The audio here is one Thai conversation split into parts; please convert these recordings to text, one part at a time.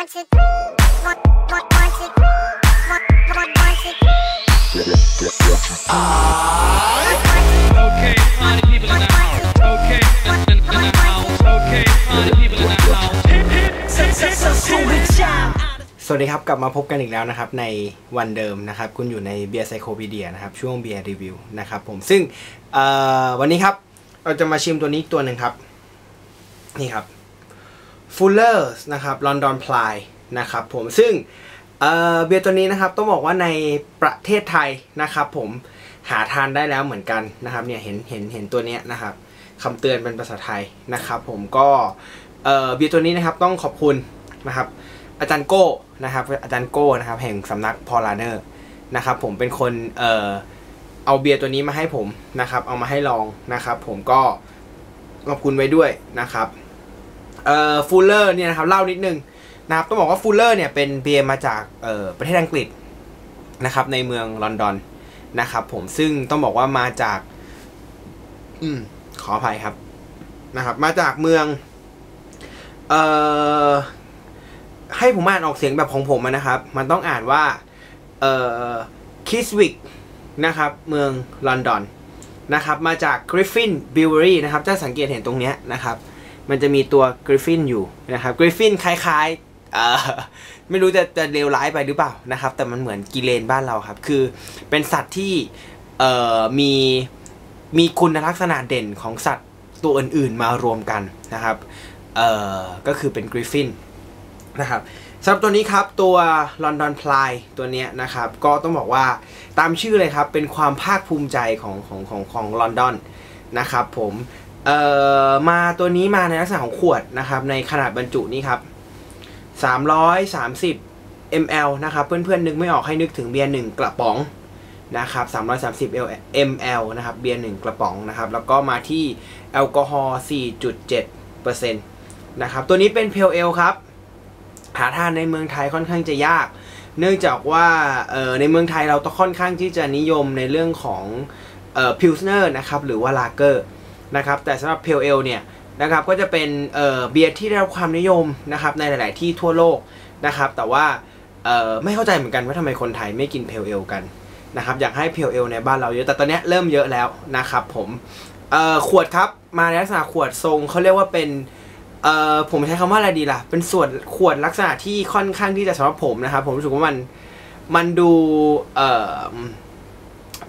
one, two, one, one, one, two, one, one, one, two. three one one one two three สวัสดีครับ กลับมาพบกันอีกแล้วนะครับ ในวันเดิมนะครับ คุณอยู่ในเบียร์ไซโคพีเดียนะครับ ช่วงเบียร์รีวิวนะครับผมซึ่งวันนี้ครับ เราจะมาชิมตัวนี้ตัวหนึ่งครับ นี่ครับ Fuller's นะครับ London Ply นะครับผมซึ่งเบียร์ตัวนี้นะครับต้องบอกว่าในประเทศไทยนะครับผมหาทานได้แล้วเหมือนกันนะครับเนี่ยเห็นเห็นเห็นตัวเนี้ยนะครับคำเตือนเป็นภาษาไทยนะครับผมก็เอ่อเบียร์ตัวนี้นะครับต้องขอบคุณนะครับอาจารย์โก้นะครับอาจารย์โก้นะครับแห่งสำนักพอลาเนอร์นะครับผมเป็นคนเอ่อเอาเบียร์ตัวนี้มาให้ผมนะครับเอามาให้ลองนะครับผมก็ขอบคุณไว้ด้วยนะครับ เอ่อฟูลเลอร์เนี่ยนะครับเล่านิดนึงนะครับต้องบอกว่าฟูลเลอร์เนี่ยเป็นเบียร์มาจากเอ่อประเทศอังกฤษนะครับในเมืองลอนดอนนะครับผมซึ่งต้องบอกว่ามาจาก อืมขออภัยครับนะครับ มาจากเมือง เอ่อให้ผมอ่านออกเสียงแบบของผมนะครับ มันต้องอ่านว่า เอ่อคิสวิกนะครับ เมืองลอนดอนนะครับ มาจากกริฟฟินบิวเบอรี่นะครับจะสังเกตเห็นตรงเนี้ยนะครับ มันจะมีตัวกริฟฟินอยู่นะครับกริฟฟินคล้ายๆไม่รู้จะจะเลวร้ายไปหรือเปล่านะครับ แต่มันเหมือนกิเลนบ้านเราครับ คือเป็นสัตว์ที่มีมีคุณลักษณะเด่นของสัตว์ตัวอื่นๆมารวมกันนะครับก็คือเป็นกริฟฟินนะครับสำหรับตัวนี้ครับตัว London Ply ตัวเนี้ยนะครับ ก็ต้องบอกว่าตามชื่อเลยครับ เป็นความภาคภูมิใจของของของของลอนดอนนะครับผม เอ่อมาตัวนี้มาในลักษณะของขวดนะครับ ในขนาดบรรจุนี้ครับ330 ml นะครับ เพื่อนๆ นึกไม่ออกให้นึกถึงเบียร์หนึ่งกระป๋องนะครับ330 ml นะครับ เบียร์หนึ่งกระป๋องนะครับ แล้วก็มาที่แอลกอฮอล์4.7%นะครับ ตัวนี้เป็นเพลเอลครับ หาทานในเมืองไทยค่อนข้างจะยาก เนื่องจากว่าในเมืองไทยเราต้องค่อนข้างที่จะนิยมในเรื่องของออพิลสเนอร์นะครับ หรือว่าลาเกอร์ นะครับแต่สำหรับเพลเอลเนี่ยนะครับก็จะเป็นเเบียร์ที่ได้รับความนิยมนะครับในหลาย ๆ ที่ทั่วโลกนะครับแต่ว่าไม่เข้าใจเหมือนกันว่าทำไมคนไทยไม่กินเพลเอลกันนะครับอยากให้เพลเอลในบ้านเราเยอะแต่ตอนนี้เริ่มเยอะแล้วนะครับผมขวดครับมาในลักษณะขวดทรงเขาเรียกว่าเป็นผมใช้คำว่าอะไรดีล่ะ เป็นส่วนขวดลักษณะที่ค่อนข้างที่จะสำหรับผมนะครับ ผมรู้สึกว่ามันมันดูเออ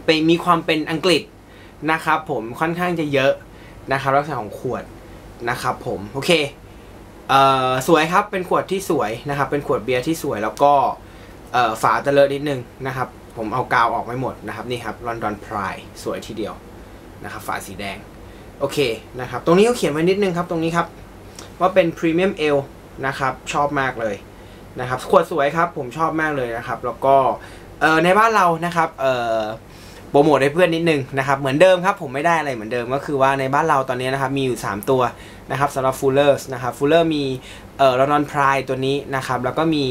เป็นมีความเป็นอังกฤษนะครับผมค่อนข้างจะเยอะ นะครับลักษณะของขวดนะครับผมโอเคเอ่อสวยครับเป็นขวดที่สวยนะครับ เป็นขวดเบียร์ที่สวยแล้วก็เอ่อฝาจะเลอะนิดนึงนะครับ ผมเอากาวออกไม่หมดนะครับนี่ครับ London Pride สวยทีเดียวนะครับฝาสีแดงโอเคนะครับตรงนี้เขาเขียนไว้นิดนึงครับตรงนี้ครับว่าเป็นพรีเมียมเอลนะครับชอบมากเลยนะครับขวดสวยครับผมชอบมากเลยนะครับ แล้วก็เอ่อในบ้านเรานะครับเอ่อ โปรโมทให้เพื่อนนิดนึงนะครับเหมือนเดิมครับผมไม่ได้อะไรเหมือนเดิมก็คือว่าในบ้านเราตอนนี้นะครับมีอยู่ 3 ตัวนะครับสำหรับ Fullers นะครับ Fuller มีเอ่อ London Pride ตัวนี้นะครับแล้วก็มี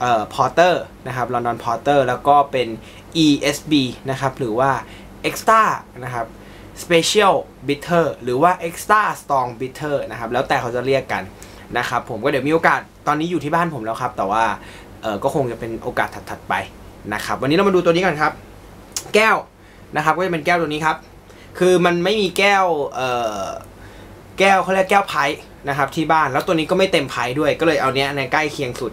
เอ่อ Porter นะครับ London Porter แล้วก็เป็น ESB นะครับหรือว่า Extra นะครับ Special Bitter หรือว่า Extra Strong Bitter นะครับแล้วแต่เขาจะเรียกกันนะครับผมก็เดี๋ยวมีโอกาสตอนนี้อยู่ที่บ้านผมแล้วครับ แต่ว่าเออก็คงจะเป็นโอกาสถัดๆไปนะครับวันนี้เรามาดูตัวนี้กันครับ แก้ว นะครับก็จะเป็นแก้วตัวนี้ครับ คือมันไม่มีแก้วเอ่อแก้วเขาเรียกแก้วไพ่นะครับที่บ้านแล้วตัวนี้ก็ไม่เต็มไพ่ด้วยก็เลยเอาเนี้ยในใกล้เคียงสุด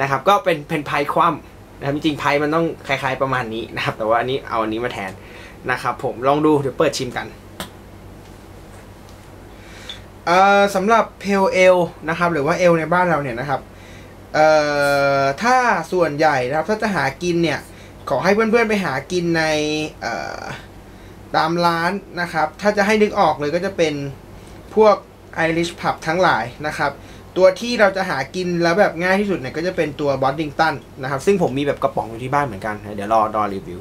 นะครับ ก็เป็นเป็นไพ่คว่ำนะครับจริงๆไพ่มันต้องคล้าย ๆประมาณนี้นะครับ แต่ว่าอันนี้เอาอันนี้มาแทนนะครับ ผมลองดูเดี๋ยวเปิดชิมกันเอ่อสำหรับเพลเอลนะครับ หรือว่าเอลในบ้านเราเนี่ยนะครับเอ่อถ้าส่วนใหญ่นะครับถ้าจะหากินเนี่ย ขอให้เพื่อนๆไปหากินในตามร้านนะครับ ถ้าจะให้นึกออกเลยก็จะเป็นพวก Irish Pub ทั้งหลายนะครับ ตัวที่เราจะหากินแล้วแบบง่ายที่สุดเนี่ยก็จะเป็นตัว Boddington นะครับ ซึ่งผมมีแบบกระป๋องอยู่ที่บ้านเหมือนกัน เดี๋ยวรอรอรีวิว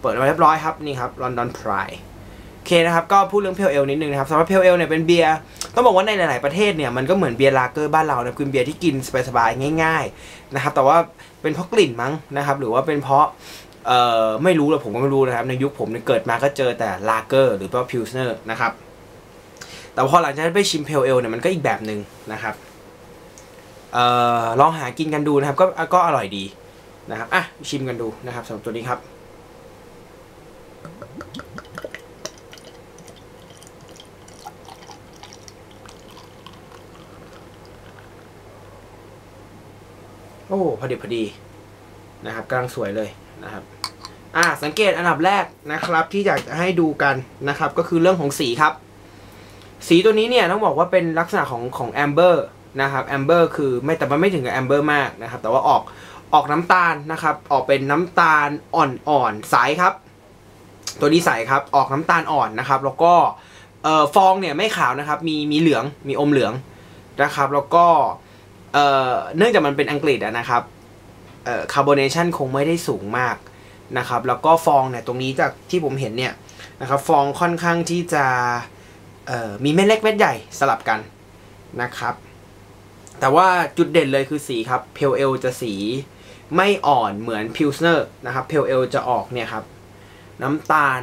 เปิดมาเรียบร้อยครับ นี่ครับ London Pride โอเคนะครับ ก็พูดเรื่องเพลเอลนิดนึงนะครับสำหรับเพลเอลเนี่ยเป็นเบียร์ต้องบอกว่าในหลาย ๆ ประเทศเนี่ยมันก็เหมือนเบียร์ลาเกอร์บ้านเรานะคือเบียร์ที่กินสบาย ๆ ง่าย ๆ นะครับ แต่ว่าเป็นเพราะกลิ่นมั้งนะครับ หรือว่าเป็นเพราะ เอ่อไม่รู้เลยผมก็ไม่รู้นะครับ ในยุคผมเนี่ยเกิดมาก็เจอแต่ลาเกอร์หรือว่าพิลสเนอร์นะครับ แต่พอหลังจากนั้นไปชิมเพลเอลเนี่ยมันก็อีกแบบหนึ่งนะครับเอ่อลองหากินกันดูนะครับ ก็ก็อร่อยดีนะครับอะชิมกันดูนะครับสำหรับตัวนี้ครับโอ้พอดีพอดีนะครับกลังสวยเลยนะครับ อ่าสังเกตอันดับแรกนะครับที่อยากจะให้ดูกันนะครับ ก็คือเรื่องของสีครับ สีตัวนี้เนี่ยต้องบอกว่าเป็นลักษณะของของแอมเบอร์นะครับแอมเบอร์คือไม่แต่มันไม่ถึงกับแอมเบอร์มากนะครับ แต่ว่าออกออกน้ำตาลนะครับ ออกเป็นน้ำตาลอ่อนๆใสครับ ตัวนี้ใสครับออกน้ำตาลอ่อนนะครับ แล้วก็เอ่อฟองเนี่ยไม่ขาวนะครับ มีมีเหลืองมีอมเหลืองนะครับ แล้วก็เอ่อเนื่องจากมันเป็นอังกฤษนะครับเอ่อคาร์บอเนชันคงไม่ได้สูงมาก นะครับ แล้วก็ฟองเนี่ยตรงนี้จากที่ผมเห็นเนี่ยนะครับฟองค่อนข้างที่จะมีเม็ดเล็กเม็ดใหญ่สลับกันนะครับ แต่ว่าจุดเด่นเลยคือสีครับเพลเอลจะสีไม่อ่อนเหมือนพิลสเนอร์นะครับเพลเอลจะออกเนี่ยครับน้ำตาล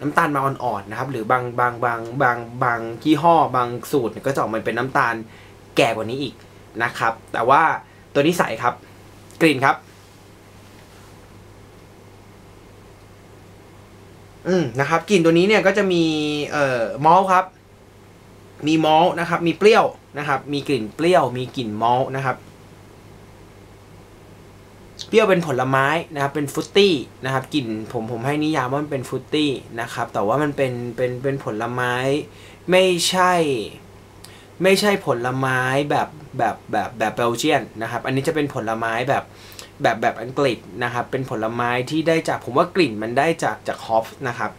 น้ำตาลมาอ่อนๆนะครับ หรือบางบางบางบางบางยี่ห้อบางสูตรก็จะออกมาเป็นน้ำตาลแก่กว่านี้อีกนะครับ แต่ว่าตัวนี้ใสครับ กลิ่นครับ อืมนะครับกลิ่นตัวนี้เนี่ยก็จะมีเอ่อมอลครับ มีมอลนะครับ มีเปรี้ยวนะครับ มีกลิ่นเปรี้ยว มีกลิ่นมอลนะครับเปรี้ยวเป็นผลไม้นะครับ เป็นฟุตตี้นะครับกลิ่นผมผมให้นิยามว่ามันเป็นฟุตตี้นะครับ แต่ว่ามันเป็นเป็นเป็นผลไม้ไม่ใช่ ไม่ใช่ผลไม้แบบแบบแบบแบบเบลเจียนนะครับ อันนี้จะเป็นผลไม้แบบ แบบแบบอังกฤษนะครับ เป็นผลไม้ที่ได้จากผมว่ากลิ่นมันได้จากจากฮอปนะครับ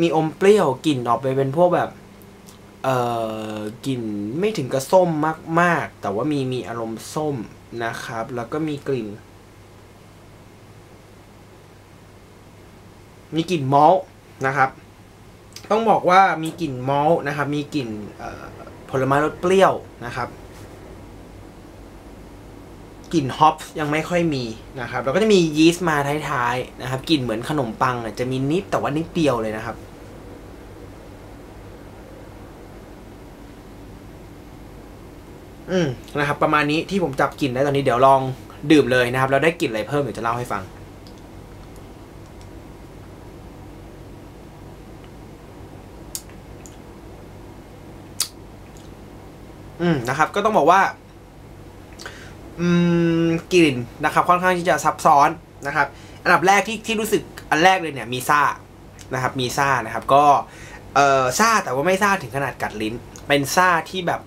มีอมเปรี้ยวกลิ่นออกไปเป็นพวกแบบ เอ่อกลิ่นไม่ถึงกับส้มมาก ๆ แต่ว่ามีมีอารมณ์ส้มนะครับ แล้วก็มีกลิ่น มีกลิ่นมอลนะครับ ต้องบอกว่ามีกลิ่นมอล์นะครับ มีกลิ่นผลไม้รสเปรี้ยวนะครับกลิ่นฮอปยังไม่ค่อยมีนะครับแล้วก็จะมียีสต์มาท้ายๆนะครับกลิ่นเหมือนขนมปังจะมีนิดแต่ว่านิดเดียวเลยนะครับ อืมนะครับ ประมาณนี้ที่ผมจับกลิ่นได้ตอนนี้เดี๋ยวลองดื่มเลยนะครับ แล้วได้กลิ่นอะไรเพิ่มเดี๋ยวจะเล่าให้ฟัง อืมนะครับ ก็ต้องบอกว่า อืมกลิ่นนะครับ ค่อนข้างที่จะซับซ้อนนะครับ อันดับแรกที่ที่รู้สึกอันแรกเลยเนี่ยมีซ่านะครับ มีซ่านะครับ ก็เอ่อซ่าแต่ว่าไม่ซ่าถึงขนาดกัดลิ้น เป็นซ่าที่แบบ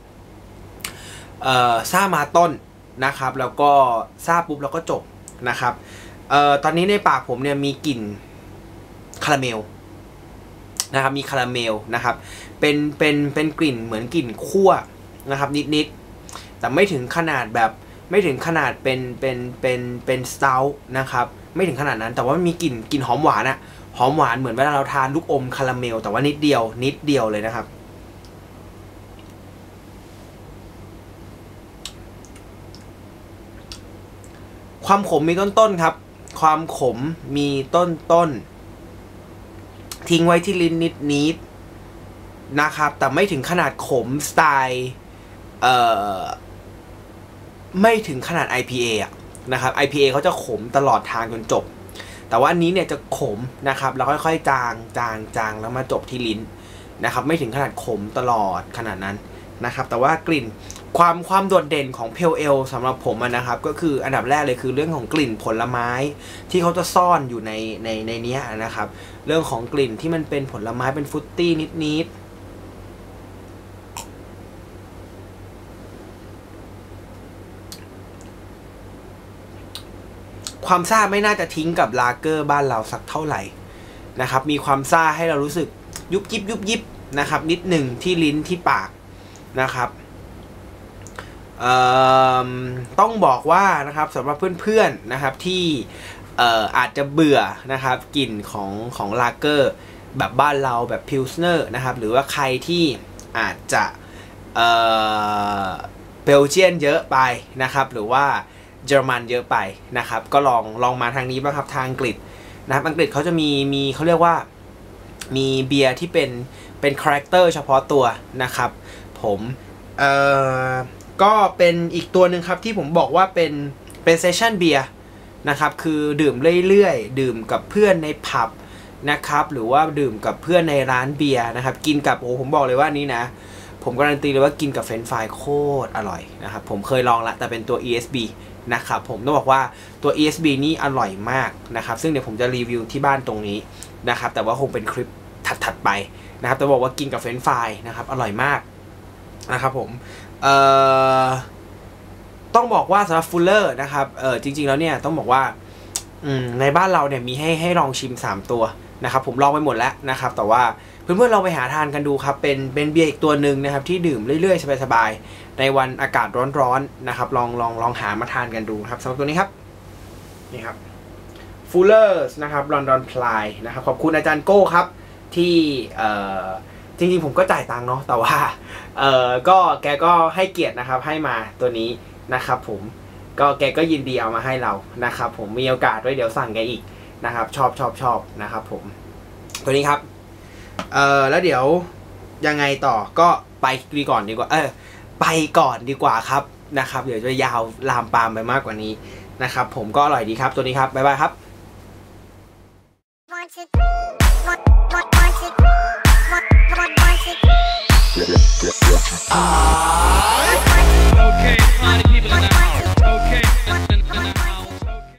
เอ่อซ่ามาต้นนะครับ แล้วก็ซ่าปุ๊บแล้วก็จบนะครับเอ่อตอนนี้ในปากผมเนี่ยมีกลิ่นคาราเมลนะครับ มีคาราเมลนะครับ เป็นเป็นเป็นกลิ่นเหมือนกลิ่นคั่ว นะครับนิดๆ แต่ไม่ถึงขนาดแบบไม่ถึงขนาดเป็นเป็นเป็นเป็นสตาท์นะครับไม่ถึงขนาดนั้นแต่ว่ามันมีกลิ่นกลิ่นหอมหวานอะหอมหวานเหมือนเวลาเราทานลูกอมคาราเมล แต่ว่านิดเดียวนิดเดียวเลยนะครับ ความขมมีต้นต้นๆครับ ความขมมีต้นต้นๆทิ้งไว้ที่ลิ้นนิดนิดนะครับ แต่ไม่ถึงขนาดขมสไตล์ เอ่อไม่ถึงขนาด IPA อะนะครับ IPA เขาจะขมตลอดทางจนจบ แต่ว่าอันนี้เนี่ยจะขมนะครับ แล้วค่อยๆ จางจางจางแล้วมาจบที่ลิ้นนะครับ ไม่ถึงขนาดขมตลอดขนาดนั้นนะครับ แต่ว่ากลิ่นความความโดดเด่นของเพลเอลสำหรับผมนะครับ ก็คืออันดับแรกเลยคือเรื่องของกลิ่นผลไม้ ที่เขาจะซ่อนอยู่ในในในนี้นะครับ เรื่องของกลิ่นที่มันเป็นผลไม้เป็นฟุตตี้นิดๆ ความซ่าไม่น่าจะทิ้งกับลาเกอร์บ้านเราสักเท่าไหร่นะครับ มีความซ่าให้เรารู้สึกยุบยิบยุบยิบนะครับ นิดหนึ่งที่ลิ้นที่ปากนะครับต้องบอกว่านะครับสำหรับเพื่อนๆนะครับที่อาจจะเบื่อนะครับกลิ่นของของลาเกอร์แบบบ้านเราแบบพิลสเนอร์นะครับหรือว่าใครที่อาจจะเอ่อเบลเจียนเยอะไปนะครับ หรือว่า เยอรมันเยอะไปนะครับ ก็ลองลองมาทางนี้บ้างครับทางอังกฤษนะครับอังกฤษเขาจะมีมีเขาเรียกว่ามีเบียร์ที่เป็นเป็นคาแรคเตอร์เฉพาะตัวนะครับ ผมเอ่อก็เป็นอีกตัวหนึ่งครับที่ผมบอกว่าเป็นเป็นเซสชั่นเบียร์นะครับคือดื่มเรื่อยๆ ดื่มกับเพื่อนในผับนะครับหรือว่าดื่มกับเพื่อนในร้านเบียร์นะครับกินกับโอ้ผมบอกเลยว่านี้นะ ผมการันตีเลยว่ากินกับเฟรนฟรายโคตรอร่อยนะครับผมเคยลองละแต่เป็นตัว ESB นะครับผมต้องบอกว่าตัว ESB นี่อร่อยมากนะครับ ซึ่งเดี๋ยวผมจะรีวิวที่บ้านตรงนี้นะครับ แต่ว่าคงเป็นคลิปถัดๆไปนะครับแต่บอกว่ากินกับเฟรนฟรายนะครับ อร่อยมากนะครับผมต้องบอกว่าสำหรับฟูลเลอร์นะครับเออจริง ๆ แล้วเนี่ยต้องบอกว่าในบ้านเราเนี่ยมีให้ให้ลองชิม 3 ตัว นะครับผมลองไปหมดแล้วนะครับแต่ว่าเพื่อนๆลองไปหาทานกันดูครับเป็นเป็นเบียร์อีกตัวหนึ่งนะครับที่ดื่มเรื่อยๆสบายๆในวันอากาศร้อนๆนะครับลองลองลองหามาทานกันดูครับสำหรับตัวนี้ครับนี่ครับ Fullers นะครับ London Ply นะครับขอบคุณอาจารย์โก้ครับที่เออจริงๆผมก็จ่ายตังค์เนาะแต่ว่าเออก็แกก็ให้เกียรตินะครับให้มาตัวนี้นะครับผมก็แกก็ยินดีเอามาให้เรานะครับผมมีโอกาสไว้เดี๋ยวสั่งแกอีก นะครับ ชอบชอบชอบนะครับผม ตัวนี้ครับ เออแล้วเดี๋ยวยังไงต่อก็ไปดีก่อนดีกว่า เออ ไปก่อนดีกว่าครับนะครับ เดี๋ยวจะยาวลามปามไปมากกว่านี้นะครับ ผมก็อร่อยดีครับตัวนี้ครับ บ๊ายบายครับ Okay, party people are now.